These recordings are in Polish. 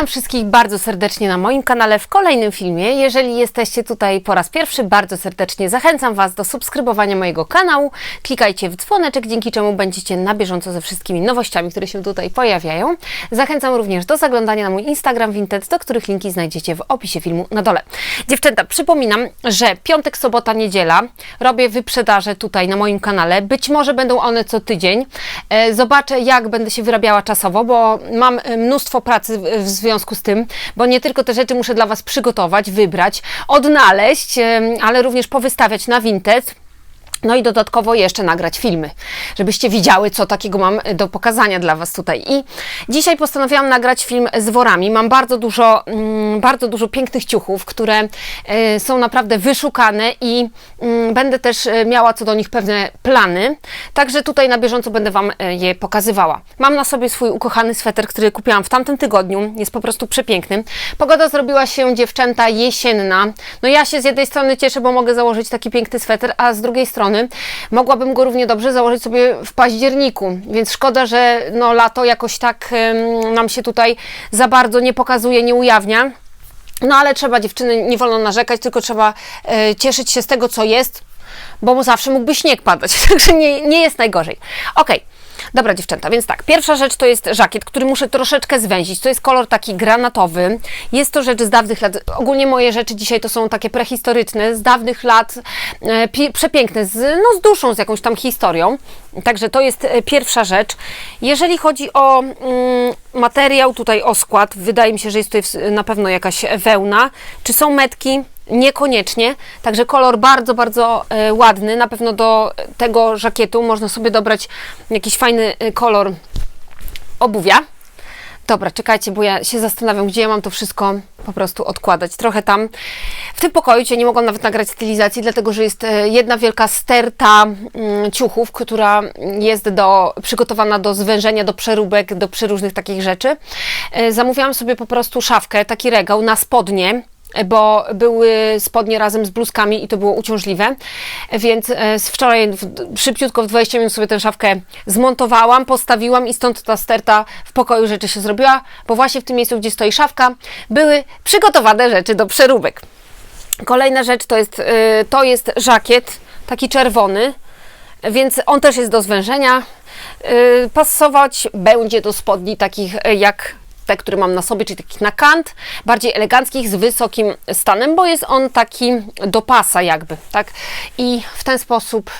Witam wszystkich bardzo serdecznie na moim kanale w kolejnym filmie. Jeżeli jesteście tutaj po raz pierwszy, bardzo serdecznie zachęcam Was do subskrybowania mojego kanału. Klikajcie w dzwoneczek, dzięki czemu będziecie na bieżąco ze wszystkimi nowościami, które się tutaj pojawiają. Zachęcam również do zaglądania na mój Instagram Vinted, do których linki znajdziecie w opisie filmu na dole. Dziewczęta, przypominam, że piątek, sobota, niedziela robię wyprzedaże tutaj na moim kanale. Być może będą one co tydzień. E, Zobaczę, jak będę się wyrabiała czasowo, bo mam e, mnóstwo pracy w- w związku z tym, bo nie tylko te rzeczy muszę dla Was przygotować, wybrać, odnaleźć, ale również powystawiać na Vinted. No i dodatkowo jeszcze nagrać filmy, żebyście widziały, co takiego mam do pokazania dla Was tutaj. I dzisiaj postanowiłam nagrać film z worami. Mam bardzo dużo, mm, bardzo dużo pięknych ciuchów, które e, są naprawdę wyszukane i mm, będę też e, miała co do nich pewne plany. Także tutaj na bieżąco będę Wam e, je pokazywała. Mam na sobie swój ukochany sweter, który kupiłam w tamtym tygodniu. Jest po prostu przepiękny. Pogoda zrobiła się, dziewczęta, jesienna. No ja się z jednej strony cieszę, bo mogę założyć taki piękny sweter, a z drugiej strony mogłabym go równie dobrze założyć sobie w październiku, więc szkoda, że no lato jakoś tak nam się tutaj za bardzo nie pokazuje, nie ujawnia. No ale trzeba dziewczyny, nie wolno narzekać, tylko trzeba e, cieszyć się z tego, co jest, bo zawsze mógłby śnieg padać, także nie, nie jest najgorzej. Okej. Dobra dziewczęta, więc tak, pierwsza rzecz to jest żakiet, który muszę troszeczkę zwęzić. To jest kolor taki granatowy. Jest to rzecz z dawnych lat. Ogólnie moje rzeczy dzisiaj to są takie prehistoryczne, z dawnych lat, e, pi- przepiękne, z, no, z duszą, z jakąś tam historią. Także to jest e, pierwsza rzecz. Jeżeli chodzi o mm, materiał, tutaj o skład, wydaje mi się, że jest tutaj na pewno jakaś wełna. Czy są metki? Niekoniecznie, także kolor bardzo, bardzo e, ładny. Na pewno do tego żakietu można sobie dobrać jakiś fajny e, kolor obuwia. Dobra, czekajcie, bo ja się zastanawiam, gdzie ja mam to wszystko po prostu odkładać. Trochę tam. W tym pokoju cię nie mogłam nawet nagrać stylizacji, dlatego że jest e, jedna wielka sterta mm, ciuchów, która jest do, przygotowana do zwężenia, do przeróbek, do przeróżnych takich rzeczy. Zamówiłam sobie po prostu szafkę, taki regał na spodnie bo były spodnie razem z bluzkami i to było uciążliwe, więc e, wczoraj szybciutko w 20 minut sobie tę szafkę zmontowałam, postawiłam i stąd ta sterta w pokoju rzeczy się zrobiła, bo właśnie w tym miejscu, gdzie stoi szafka, były przygotowane rzeczy do przeróbek. Kolejna rzecz to jest, y, to jest żakiet, taki czerwony, więc on też jest do zwężenia. Y, Pasować będzie do spodni takich jak te, które mam na sobie, czyli takich na kant, bardziej eleganckich, z wysokim stanem, bo jest on taki do pasa jakby, tak? I w ten sposób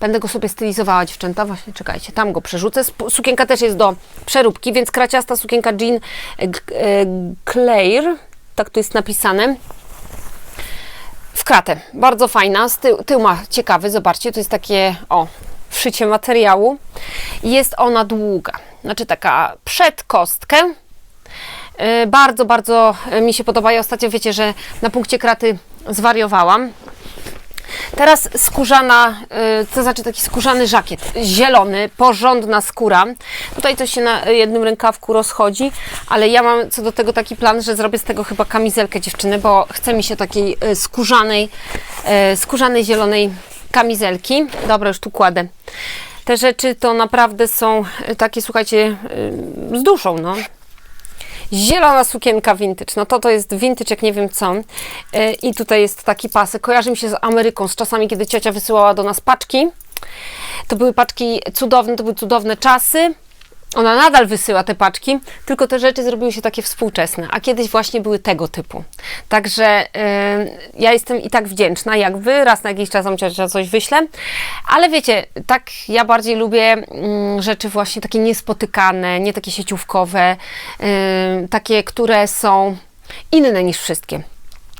będę go sobie stylizowała, dziewczęta. Właśnie, czekajcie, tam go przerzucę. Sukienka też jest do przeróbki, więc kraciasta sukienka jean Claire, tak tu jest napisane w kratę. Bardzo fajna. Z tył, tył ma ciekawy, zobaczcie, to jest takie, o, wszycie materiału. Jest ona długa, znaczy taka przed kostkę. Yy, Bardzo, bardzo yy, mi się podoba. Ja ostatnio wiecie, że na punkcie kraty zwariowałam. Teraz skórzana, y, to znaczy taki skórzany żakiet, zielony, porządna skóra. Tutaj coś się na jednym rękawku rozchodzi, ale ja mam co do tego taki plan, że zrobię z tego chyba kamizelkę dziewczyny, bo chce mi się takiej skórzanej, skórzanej zielonej kamizelki. Dobra, już tu kładę. Te rzeczy to naprawdę są takie, słuchajcie, z duszą, no. Zielona sukienka vintage. No to to jest vintage, jak nie wiem co. Yy, I tutaj jest taki pasek. Kojarzy mi się z Ameryką, z czasami, kiedy ciocia wysyłała do nas paczki. To były paczki cudowne, to były cudowne czasy. Ona nadal wysyła te paczki, tylko te rzeczy zrobiły się takie współczesne, a kiedyś właśnie były tego typu. Także yy, ja jestem i tak wdzięczna, jak wy, raz na jakiś czas ciocia coś wyślę, ale wiecie, tak ja bardziej lubię mm, rzeczy właśnie takie niespotykane, nie takie sieciówkowe, yy, takie, które są inne niż wszystkie.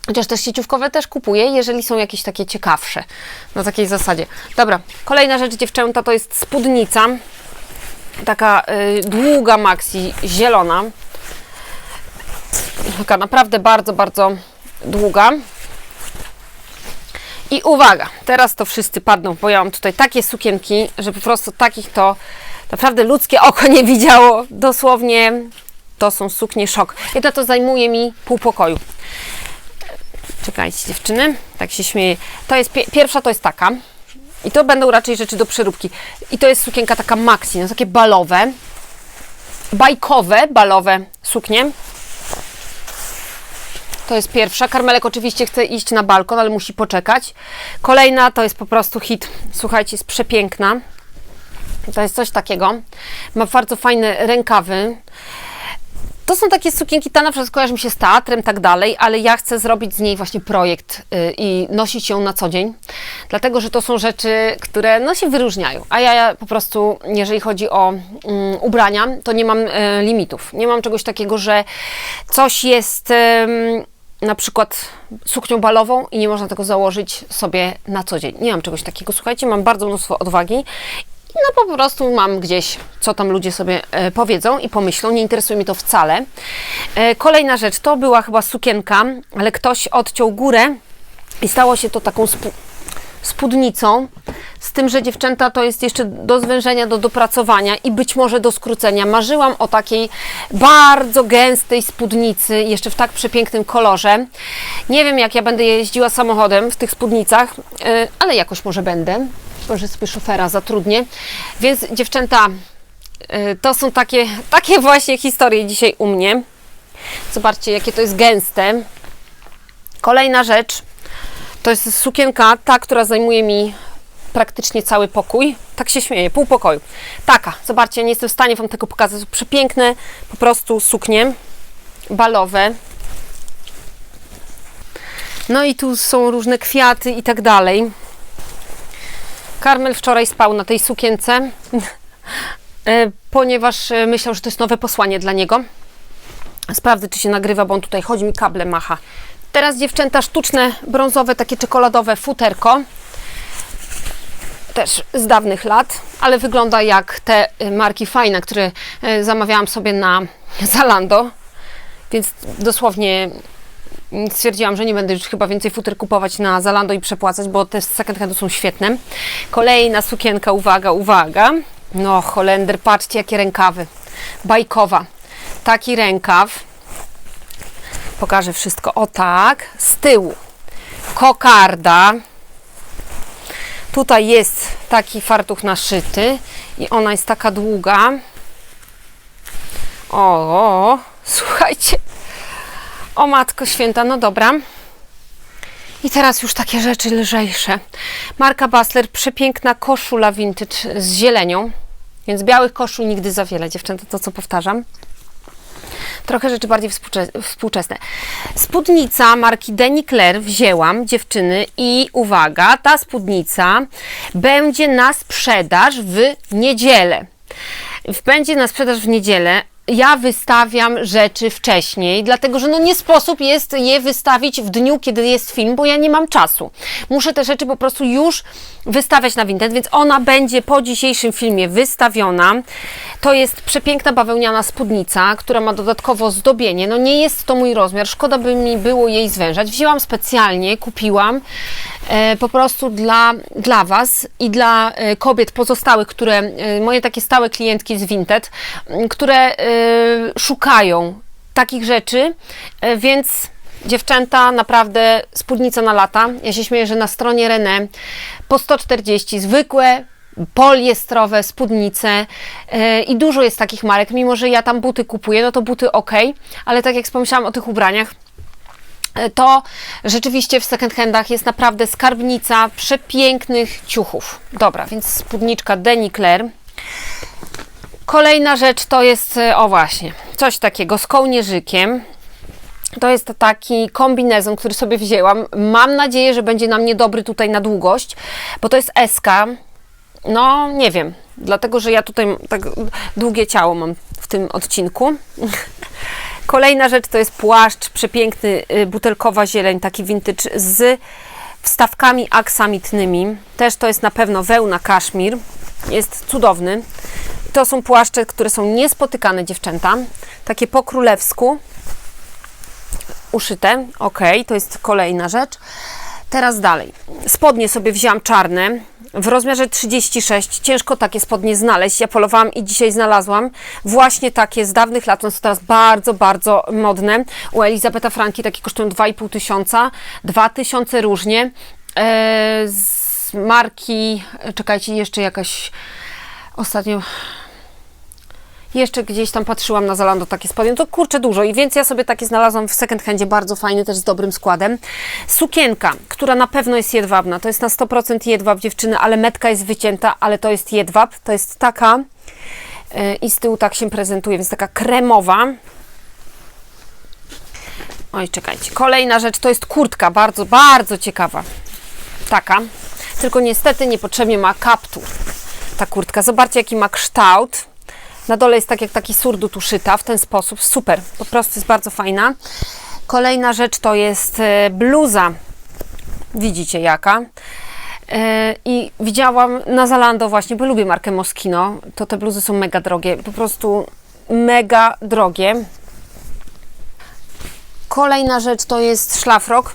Chociaż też sieciówkowe też kupuję, jeżeli są jakieś takie ciekawsze. Na takiej zasadzie. Dobra, kolejna rzecz dziewczęta to jest spódnica. Taka y, długa maxi, zielona. Taka naprawdę bardzo, bardzo długa. I uwaga, teraz to wszyscy padną, bo ja mam tutaj takie sukienki, że po prostu takich to naprawdę ludzkie oko nie widziało. Dosłownie to są suknie szok. Jedna to zajmuje mi pół pokoju. Czekajcie dziewczyny, tak się śmieję. To jest pie- pierwsza to jest taka. I to będą raczej rzeczy do przeróbki. I to jest sukienka taka maxi, no takie balowe. Bajkowe, balowe suknie. To jest pierwsza. Karmelek oczywiście chce iść na balkon, ale musi poczekać. Kolejna to jest po prostu hit. Słuchajcie, jest przepiękna. To jest coś takiego. Ma bardzo fajne rękawy. To są takie sukienki, ta na przykład kojarzy mi się z teatrem, tak dalej, ale ja chcę zrobić z niej właśnie projekt y, i nosić ją na co dzień, dlatego, że to są rzeczy, które no, się wyróżniają, a ja, ja po prostu, jeżeli chodzi o mm, ubrania, to nie mam e, limitów, nie mam czegoś takiego, że coś jest... na przykład suknią balową i nie można tego założyć sobie na co dzień. Nie mam czegoś takiego, słuchajcie, mam bardzo mnóstwo odwagi no po prostu mam gdzieś, co tam ludzie sobie e, powiedzą i pomyślą. Nie interesuje mnie to wcale. E, kolejna rzecz, to była chyba sukienka, ale ktoś odciął górę i stało się to taką spu- spódnicą. Z tym, że dziewczęta to jest jeszcze do zwężenia, do dopracowania i być może do skrócenia. Marzyłam o takiej bardzo gęstej spódnicy, jeszcze w tak przepięknym kolorze. Nie wiem, jak ja będę jeździła samochodem w tych spódnicach, e, ale jakoś może będę. Może sobie szofera zatrudnię. Więc dziewczęta, y, to są takie, takie właśnie historie dzisiaj u mnie. Zobaczcie, jakie to jest gęste. Kolejna rzecz, to jest sukienka, ta, która zajmuje mi praktycznie cały pokój. Tak się śmieję, pół pokoju. Taka, zobaczcie, nie jestem w stanie Wam tego pokazać. Przepiękne po prostu suknie balowe. No i tu są różne kwiaty i tak dalej. Karmel wczoraj spał na tej sukience, e, ponieważ e, myślał, że to jest nowe posłanie dla niego. Sprawdzę, czy się nagrywa, bo on tutaj chodzi mi kable macha. Teraz dziewczęta sztuczne, brązowe, takie czekoladowe futerko. Też z dawnych lat, ale wygląda jak te e, marki fajne, które zamawiałam sobie na Zalando. Więc dosłownie stwierdziłam, że nie będę już chyba więcej futer kupować na Zalando i przepłacać, bo te second handy są świetne. Kolejna sukienka, uwaga, uwaga. No, Holender, patrzcie jakie rękawy. Bajkowa. Taki rękaw. Pokażę wszystko. O tak. Z tyłu. Kokarda. Tutaj jest taki fartuch naszyty i ona jest taka długa. O, o słuchajcie, o matko święta, no dobra. I teraz już takie rzeczy lżejsze. Marka Basler, przepiękna koszula vintage z zielenią. Więc białych koszul nigdy za wiele, dziewczęta, to co powtarzam. Trochę rzeczy bardziej współcze- współczesne. Spódnica marki Deni Claire wzięłam, dziewczyny, i uwaga, ta spódnica będzie na sprzedaż w niedzielę. Będzie na sprzedaż w niedzielę. Ja wystawiam rzeczy wcześniej, dlatego że no nie sposób jest je wystawić w dniu, kiedy jest film, bo ja nie mam czasu. Muszę te rzeczy po prostu już wystawiać na Vinted, więc ona będzie po dzisiejszym filmie wystawiona. To jest przepiękna bawełniana spódnica, która ma dodatkowo zdobienie. No nie jest to mój rozmiar, szkoda by mi było jej zwężać. Wzięłam specjalnie, kupiłam e, po prostu dla, dla Was i dla e, kobiet pozostałych, które, e, moje takie stałe klientki z Vinted, które e, szukają takich rzeczy, e, więc dziewczęta, naprawdę spódnica na lata. Ja się śmieję, że na stronie René po 140 zwykłe poliestrowe spódnice e, i dużo jest takich marek, mimo że ja tam buty kupuję, no to buty ok, ale tak jak wspomniałam o tych ubraniach, to rzeczywiście w second handach jest naprawdę skarbnica przepięknych ciuchów. Dobra, więc spódniczka Deni Claire. Kolejna rzecz to jest, e, o właśnie, coś takiego z kołnierzykiem. To jest taki kombinezon, który sobie wzięłam. Mam nadzieję, że będzie na mnie dobry tutaj na długość, bo to jest SK. No, nie wiem, dlatego że ja tutaj tak długie ciało mam w tym odcinku. Kolejna rzecz to jest płaszcz przepiękny, y, butelkowa zieleń, taki vintage z wstawkami aksamitnymi. Też to jest na pewno wełna kaszmir. Jest cudowny. To są płaszcze, które są niespotykane dziewczęta. Takie po królewsku uszyte. Ok, to jest kolejna rzecz. Teraz dalej. Spodnie sobie wzięłam czarne w rozmiarze 36. Ciężko takie spodnie znaleźć. Ja polowałam i dzisiaj znalazłam właśnie takie z dawnych lat. One są teraz bardzo, bardzo modne. U Elizabeta Franki takie kosztują 2,5 tysiąca, 2 tysiące różnie. E, z marki, czekajcie, jeszcze jakaś ostatnio Jeszcze gdzieś tam patrzyłam na Zalando takie spodnie, to kurczę dużo i więc ja sobie takie znalazłam w second handzie, bardzo fajny, też z dobrym składem. Sukienka, która na pewno jest jedwabna, to jest na 100% jedwab dziewczyny, ale metka jest wycięta, ale to jest jedwab, to jest taka yy, i z tyłu tak się prezentuje, więc taka kremowa. Oj, czekajcie. Kolejna rzecz to jest kurtka, bardzo, bardzo ciekawa. Taka. Tylko niestety niepotrzebnie ma kaptur ta kurtka. Zobaczcie, jaki ma kształt. Na dole jest tak jak taki surdut uszyta w ten sposób. Super, po prostu jest bardzo fajna. Kolejna rzecz to jest e, bluza. Widzicie jaka. E, I widziałam na Zalando właśnie, bo lubię markę Moschino. To te bluzy są mega drogie. Po prostu mega drogie. Kolejna rzecz to jest szlafrok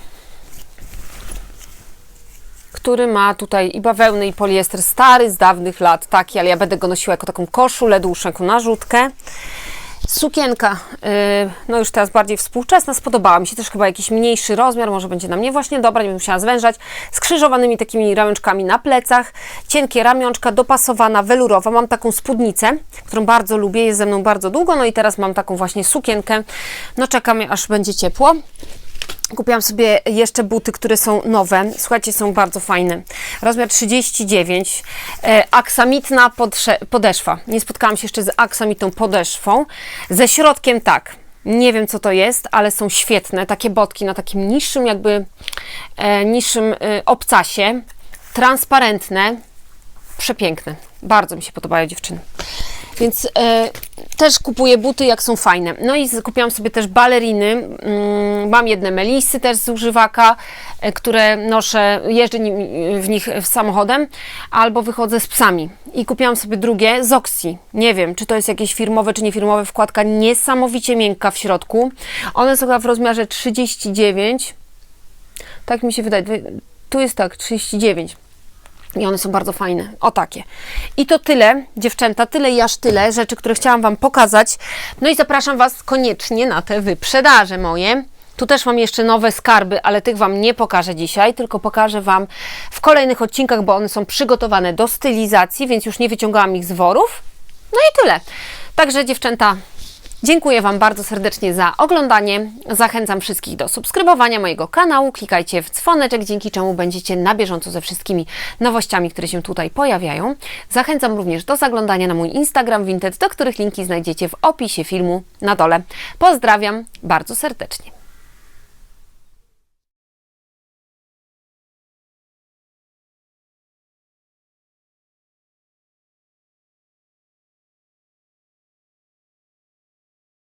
który ma tutaj i bawełny, i poliester stary z dawnych lat, taki, ale ja będę go nosiła jako taką koszulę dłuższą, narzutkę. Sukienka, yy, no już teraz bardziej współczesna, spodobała mi się też chyba jakiś mniejszy rozmiar, może będzie na mnie właśnie dobra, nie będę musiała zwężać, z krzyżowanymi takimi ramionczkami na plecach, cienkie ramionczka, dopasowana, welurowa, mam taką spódnicę, którą bardzo lubię, jest ze mną bardzo długo, no i teraz mam taką właśnie sukienkę, no czekam aż będzie ciepło. Kupiłam sobie jeszcze buty, które są nowe. Słuchajcie, są bardzo fajne. Rozmiar 39. E, aksamitna podeszwa. Nie spotkałam się jeszcze z aksamitną podeszwą. Ze środkiem tak. Nie wiem, co to jest, ale są świetne. Takie botki na takim niższym, jakby e, niższym e, obcasie. Transparentne. Przepiękne. Bardzo mi się podobają dziewczyny. Więc e, też kupuję buty, jak są fajne. No i kupiłam sobie też baleriny. Mm, mam jedne melisy też z używaka, e, które noszę, jeżdżę w nich samochodem, albo wychodzę z psami. I kupiłam sobie drugie z Oxy. Nie wiem, czy to jest jakieś firmowe, czy niefirmowe. Wkładka niesamowicie miękka w środku. One są w rozmiarze 39. Tak mi się wydaje. Tu jest tak, 39. I one są bardzo fajne. O takie. I to tyle, dziewczęta, tyle i aż tyle rzeczy, które chciałam Wam pokazać. No i zapraszam Was koniecznie na te wyprzedaże moje. Tu też mam jeszcze nowe skarby, ale tych Wam nie pokażę dzisiaj, tylko pokażę Wam w kolejnych odcinkach, bo one są przygotowane do stylizacji, więc już nie wyciągałam ich z worów. No i tyle. Także dziewczęta, Dziękuję Wam bardzo serdecznie za oglądanie. Zachęcam wszystkich do subskrybowania mojego kanału. Klikajcie w dzwoneczek, dzięki czemu będziecie na bieżąco ze wszystkimi nowościami, które się tutaj pojawiają. Zachęcam również do zaglądania na mój Instagram Vinted, do których linki znajdziecie w opisie filmu na dole. Pozdrawiam bardzo serdecznie.